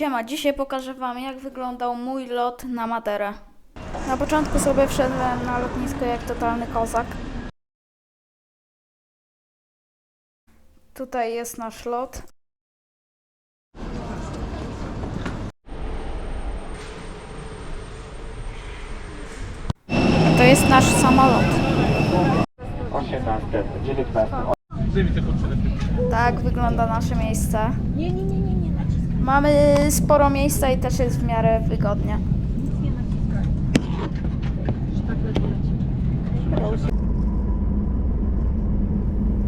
Siema, dzisiaj pokażę Wam jak wyglądał mój lot na Maderę. Na początku sobie wszedłem na lotnisko jak totalny kozak. Tutaj jest nasz lot. To jest nasz samolot. 18, 19. Tak wygląda nasze miejsce. Nie, nie, nie, nie, nie Mamy sporo miejsca i też jest w miarę wygodnie.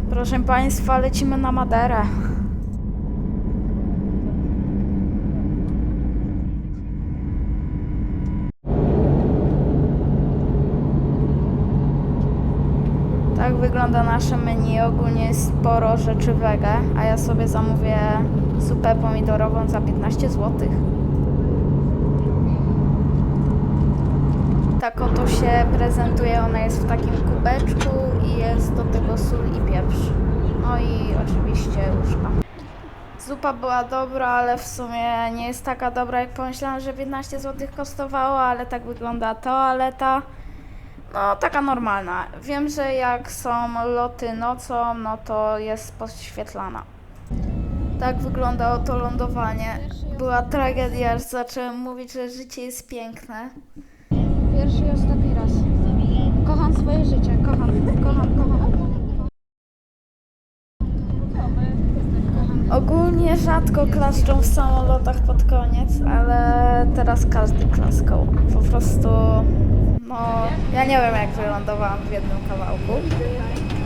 Proszę Państwa, lecimy na Maderę. Tak wygląda nasze menu. Ogólnie jest sporo rzeczy wege, a ja sobie zamówię zupę pomidorową za 15 zł. Tak oto się prezentuje. Ona jest w takim kubeczku i jest do tego sól i pieprz. No i oczywiście łóżka. Zupa była dobra, ale w sumie nie jest taka dobra, jak pomyślałam, że 15 zł kosztowała, ale tak wygląda toaleta. No, taka normalna. Wiem, że jak są loty nocą, no to jest podświetlana. Tak wyglądało to lądowanie. Była tragedia, aż zacząłem mówić, że życie jest piękne. Pierwszy i ostatni raz. Kocham swoje życie, kocham, kocham, kocham. Ogólnie rzadko klaszczą w samolotach pod koniec, ale teraz każdy klaskał. Po prostu, no, ja nie wiem jak wylądowałam w jednym kawałku.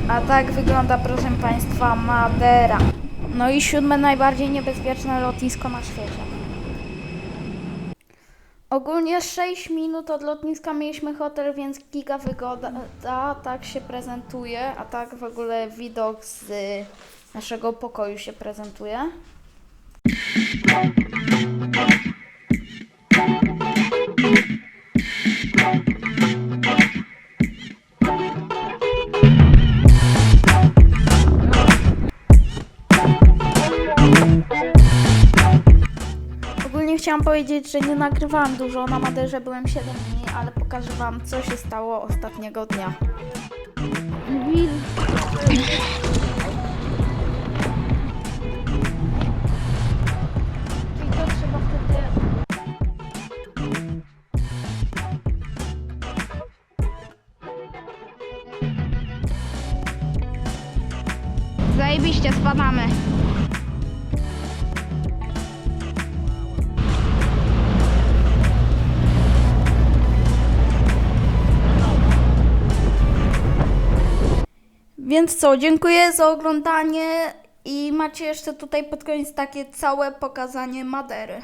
A tak wygląda, proszę Państwa, Madera. No i siódme najbardziej niebezpieczne lotnisko na świecie. Ogólnie 6 minut od lotniska mieliśmy hotel, więc giga wygoda, tak się prezentuje, a tak w ogóle widok z naszego pokoju się prezentuje. Chciałam powiedzieć, że nie nagrywałam dużo, na Maderze byłem 7 dni, ale pokażę Wam, co się stało ostatniego dnia. Zajebiście, spadamy. Więc co, dziękuję za oglądanie i macie jeszcze tutaj pod koniec takie całe pokazanie Madery.